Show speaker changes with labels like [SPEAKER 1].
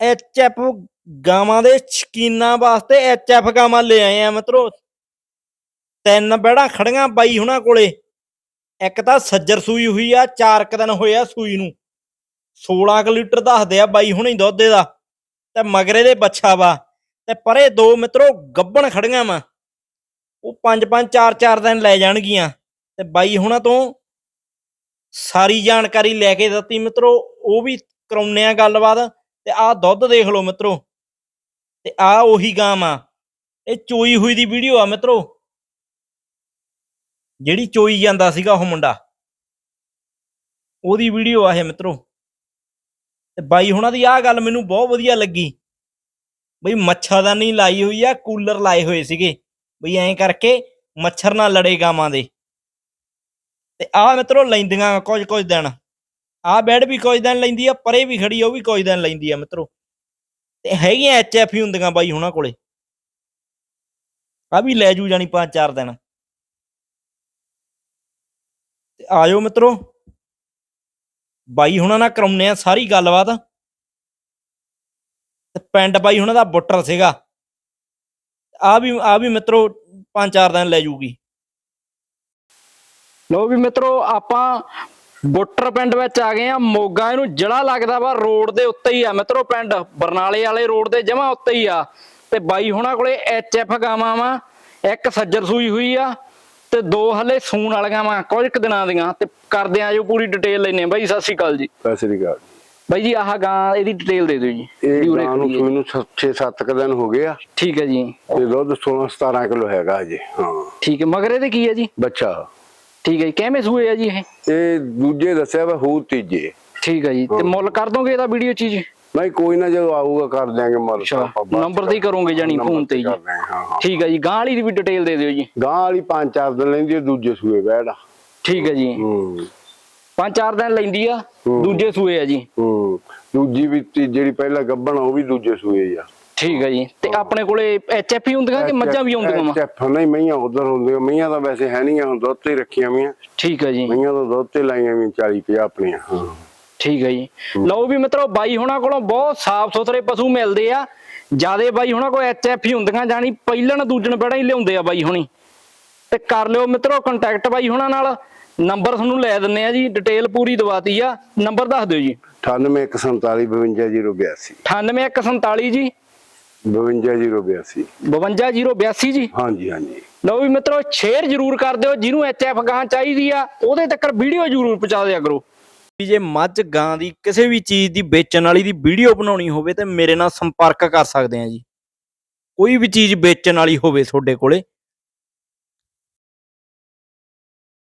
[SPEAKER 1] HF ਗਾਵਾਂ ਦੇ ਸ਼ਕੀਨਾਂ ਵਾਸਤੇ ਐਚਐਫ ਗਾਵਾਂ ਲੈ ਆਏ ਆ ਮਿੱਤਰੋ। ਤਿੰਨ ਬੈੜਾਂ ਖੜੀਆਂ ਬਾਈ ਹੁਣਾਂ ਕੋਲੇ। ਇੱਕ ਤਾਂ ਸੱਜਰ ਸੂਈ ਹੋਈ ਆ, ਚਾਰ ਕੁ ਦਿਨ ਹੋਇਆ ਸੂਈ ਨੂੰ। 16 ਕੁ ਲੀਟਰ ਦੱਸਦੇ ਆ ਬਾਈ ਹੁਣੇ ਦੁੱਧ ਦਾ ਤੇ ਮਗਰੇ ਦੇ ਬੱਚਾ ਵਾ। ਤੇ ਪਰੇ ਦੋ ਮਿੱਤਰੋ ਗੱਬਣ ਖੜੀਆਂ ਵਾ। ਉਹ ਪੰਜ ਪੰਜ ਚਾਰ ਚਾਰ ਦਿਨ ਲੈ ਜਾਣਗੀਆਂ। ਤੇ ਬਾਈ ਹੁਣਾਂ ਤੋਂ ਸਾਰੀ ਜਾਣਕਾਰੀ ਲੈ ਕੇ ਦਿੱਤੀ ਮਿੱਤਰੋ। ਉਹ ਵੀ ਕਰਾਉਨੇ ਆ ਗੱਲਬਾਤ। ਤੇ ਆਹ ਦੁੱਧ ਦੇਖ ਲਓ ਮਿੱਤਰੋ, ਤੇ ਆਹ ਉਹੀ ਗਾਂ ਆ। ਇਹ ਚੋਈ ਹੋਈ ਦੀ ਵੀਡੀਓ ਆ ਮਿੱਤਰੋ। ਜਿਹੜੀ ਚੋਈ ਜਾਂਦਾ ਸੀਗਾ ਉਹ ਮੁੰਡਾ। ਉਹਦੀ ਵੀਡੀਓ ਆ ਇਹ ਮਿੱਤਰੋ। ਤੇ ਬਾਈ ਹੁਣਾਂ ਦੀ ਆਹ ਗੱਲ ਮੈਨੂੰ ਬਹੁਤ ਵਧੀਆ ਲੱਗੀ। ਬਈ ਮੱਛਰਦਾਨੀ ਲਾਈ ਹੋਈ ਆ, ਕੂਲਰ ਲਾਏ ਹੋਏ ਸੀਗੇ। ਬਈ ਐਂ ਕਰਕੇ ਮੱਛਰ ਨਾਲ ਲੜੇ ਗਾਵਾਂ ਦੇ। ਤੇ ਆਹ ਮਿੱਤਰੋ ਲੈਂਦੀਆਂ ਕੁਝ ਕੁਝ ਦਿਨ। ਆਹ ਬੈਡ ਵੀ ਕੁਝ ਦਿਨ ਲੈਂਦੀ ਆ, ਪਰੇ ਵੀ ਖੜੀ ਆ, ਉਹ ਵੀ ਕੁਝ ਦਿਨ ਲੈਂਦੀ ਆ ਮਿੱਤਰੋ। ਤੇ ਹੈਗੀਆਂ ਐਚਐਫ ਹੀ ਹੁੰਦੀਆਂ ਬਾਈ ਹੁਣਾਂ ਕੋਲੇ। ਆ ਵੀ ਲੈ ਜੂ ਜਾਣੀ ਪੰਜ ਚਾਰ ਦਿਨ। ਤੇ ਆਜੋ ਮਿੱਤਰੋ। ਬਾਈ ਹੁਣਾਂ ਨਾਲ ਕਰਾਉਨੇ ਆ ਸਾਰੀ ਗੱਲਬਾਤ। ਤੇ ਪਿੰਡ ਬਾਈ ਹੁਣਾਂ ਦਾ ਬੁੱਟਰ ਸੀਗਾ। ਆ ਵੀ ਆ ਵੀ ਮਿੱਤਰੋ ਪੰਜ ਚਾਰ ਦਿਨ ਲੈ ਜੂਗੀ।
[SPEAKER 2] ਲੋ ਵੀ ਮਿੱਤਰੋ, ਆਪਾਂ ਬੁੱਟਰ ਪਿੰਡ ਵਿੱਚ ਆ ਗਏ ਆ। ਮੋਗਾ ਇਹਨੂੰ ਜਿਹੜਾ ਲੱਗਦਾ ਵਾ ਰੋਡ ਦੇ ਉੱਤੇ ਹੀ ਆ। ਮਿੱਤਰੋ ਪਿੰਡ ਬਰਨਾਲੇ ਵਾਲੇ ਰੋਡ ਦੇ ਜਮਾ ਉੱਤੇ ਹੀ ਆ। ਤੇ ਬਾਈ ਹੁਣਾਂ ਕੋਲੇ ਐਚਐਫ ਗਾਵਾਂ ਵਾ। ਇੱਕ ਸੱਜਰ ਸੂਈ ਹੋਈ ਆ ਤੇ ਦੋ ਹਲੇ ਸੂਣ ਵਾਲੀਆਂ ਵਾ ਕੁਝ ਕੁ ਦਿਨਾਂ ਦੀਆਂ। ਤੇ ਕਰਦੇ ਆ ਜੋ ਪੂਰੀ ਡਿਟੇਲ ਲੈਨੇ ਆ। ਬਾਈ ਸਤਿ ਸ਼੍ਰੀ ਅਕਾਲ ਜੀ।
[SPEAKER 3] ਸਤਿ ਸ੍ਰੀ ਅਕਾਲ
[SPEAKER 2] ਬਾਈ ਜੀ ਆਹ ਗਾਂ ਇਹਦੀ ਡਿਟੇਲ ਦੇ ਦਿਓ ਜੀ।
[SPEAKER 3] ਇਹ ਗਾਂ ਨੂੰ। ਸੂਈ ਨੂੰ 6-7 ਕ ਦਿਨ ਹੋ ਗਏ ਆ।
[SPEAKER 2] ਠੀਕ ਹੈ ਜੀ।
[SPEAKER 3] ਤੇ ਦੁੱਧ 16-17 ਕਿਲੋ ਹੈਗਾ ਅਜੇ ਹਾਂ।
[SPEAKER 2] ਠੀਕ ਹੈ। ਮਗਰ ਇਹਦੇ ਕੀ ਹੈ ਜੀ?
[SPEAKER 3] ਬੱਚਾ।
[SPEAKER 2] ਠੀਕ ਹੈ ਜੀ ਕਿਵੇਂ ਸੂਏ ਆ ਜੀ ਇਹ?
[SPEAKER 3] ਇਹ ਦੂਜੇ ਦੱਸਿਆ ਵਾ ਹੋ ਤੀਜੇ।
[SPEAKER 2] ਠੀਕ ਹੈ ਜੀ ਤੇ ਮੁੱਲ ਕਰ ਦੋਗੇ ਇਹਦਾ ਵੀਡੀਓ ਚ ਜੀ?
[SPEAKER 3] ਨਹੀਂ ਕੋਈ ਨਾ ਜਦੋਂ ਆਊਗਾ ਕਰ ਦਿਆਂਗੇ
[SPEAKER 2] ਅੱਛਾ ਨੰਬਰ ਤੇ ਹੀ ਕਰੋਗੇ ਜਾਨੀ ਫੋਨ ਤੇ ਜੀ।
[SPEAKER 3] ਹਾਂ ਹਾਂ।
[SPEAKER 2] ਠੀਕ ਹੈ ਜੀ ਗਾਂ ਵਾਲੀ ਦੀ ਵੀ ਡਿਟੇਲ ਦੇ ਦਿਓ ਜੀ।
[SPEAKER 3] ਗਾਂ ਵਾਲੀ ਪੰਜ ਚਾਰ ਦਿਨ ਲੈਂਦੀ ਆ ਦੂਜੇ ਸੂਏ ਬੈੜਾ
[SPEAKER 2] ਠੀਕ ਹੈ ਜੀ।
[SPEAKER 3] ਹੂੰ।
[SPEAKER 2] ਪੰਜ ਚਾਰ ਦਿਨ ਲੈਂਦੀ ਆ
[SPEAKER 3] ਹੂੰ।
[SPEAKER 2] ਦੂਜੇ ਸੂਏ ਆ ਜੀ।
[SPEAKER 3] ਹੂੰ। ਦੂਜੀ ਵੀ ਤੀ- ਜਿਹੜੀ ਪਹਿਲਾਂ ਗੱਭਣ ਆ, ਉਹ ਵੀ ਦੂਜੇ ਸੂਏ ਹੀ ਆ।
[SPEAKER 2] ਠੀਕ ਹੈ ਜੀ। ਤੇ ਆਪਣੇ ਕੋਲੇ ਐਚਐਫ ਹੀ ਹੁੰਦੀਆਂ ਕਿ ਮੱਝਾਂ ਵੀ ਆਉਂਦੀਆਂ ਵਾ?
[SPEAKER 3] ਚੱਫ ਨਹੀਂ ਮਈਆਂ ਉਧਰ ਹੁੰਦੀਆਂ। ਮਈਆਂ ਤਾਂ ਵੈਸੇ ਹੈ ਨਹੀਂ ਹੁਣ ਦੁੱਧ ਤੇ ਹੀ ਰੱਖੀਆਂ ਵੀਆਂ।
[SPEAKER 2] ਠੀਕ ਹੈ ਜੀ।
[SPEAKER 3] ਮਈਆਂ ਤਾਂ ਦੁੱਧ ਤੇ ਲਾਈਆਂ ਵੀ 40 50 ਆਪਣੀਆਂ ਹਾਂ।
[SPEAKER 2] ਠੀਕ ਹੈ ਜੀ। ਲਓ ਵੀ ਮਿੱਤਰੋ ਬਾਈ ਹੁਣਾਂ ਕੋਲੋਂ ਬਹੁਤ ਸਾਫ਼ ਸੁਥਰੇ ਪਸ਼ੂ ਮਿਲਦੇ ਆ। ਜਿਆਦੇ ਬਾਈ ਹੁਣਾਂ ਕੋਲ ਐਚਐਫ ਹੀ ਹੁੰਦੀਆਂ ਜਾਨੀ ਪਹਿਲਣ ਦੂਜਣ ਬੜਾ ਹੀ ਲਿਆਉਂਦੇ ਆ ਬਾਈ ਹੁਣੀ। ਤੇ ਕਰ ਲਿਓ ਮਿੱਤਰੋ ਕੰਟੈਕਟ ਬਾਈ ਹੁਣਾਂ ਨਾਲ। ਨੰਬਰ ਤੁਹਾਨੂੰ ਲੈ ਦਿੰਨੇ ਆ ਜੀ ਡਿਟੇਲ ਪੂਰੀ ਦਵਾਤੀ ਆ। ਨੰਬਰ ਦੱਸ ਦਿਓ ਜੀ।
[SPEAKER 3] 98 52082
[SPEAKER 2] 98147 ਜੀ।
[SPEAKER 3] 52082
[SPEAKER 2] 52082 ਜੀ?
[SPEAKER 3] ਹਾਂਜੀ ਹਾਂਜੀ।
[SPEAKER 2] ਲਓ ਵੀ ਮਿੱਤਰੋ ਸ਼ੇਅਰ ਜ਼ਰੂਰ ਕਰ ਦਿਓ ਜਿਹਨੂੰ ਐਚਐਫ ਗਾਂ ਚਾਹੀਦੀ ਆ ਉਹਦੇ ਤੱਕ ਵੀਡੀਓ ਜ਼ਰੂਰ ਪਹੁੰਚਾ ਦਿਆ ਕਰੋ।
[SPEAKER 1] ਵੀ ਜੇ ਮੱਝ ਗਾਂ ਦੀ ਕਿਸੇ ਵੀ ਚੀਜ਼ ਦੀ ਵੇਚਣ ਵਾਲੀ ਦੀ ਵੀਡੀਓ ਬਣਾਉਣੀ ਹੋਵੇ ਤੇ ਮੇਰੇ ਨਾਲ ਸੰਪਰਕ ਕਰ ਸਕਦੇ ਆ ਜੀ। ਕੋਈ ਵੀ ਚੀਜ਼ ਵੇਚਣ ਵਾਲੀ ਹੋਵੇ ਤੁਹਾਡੇ ਕੋਲੇ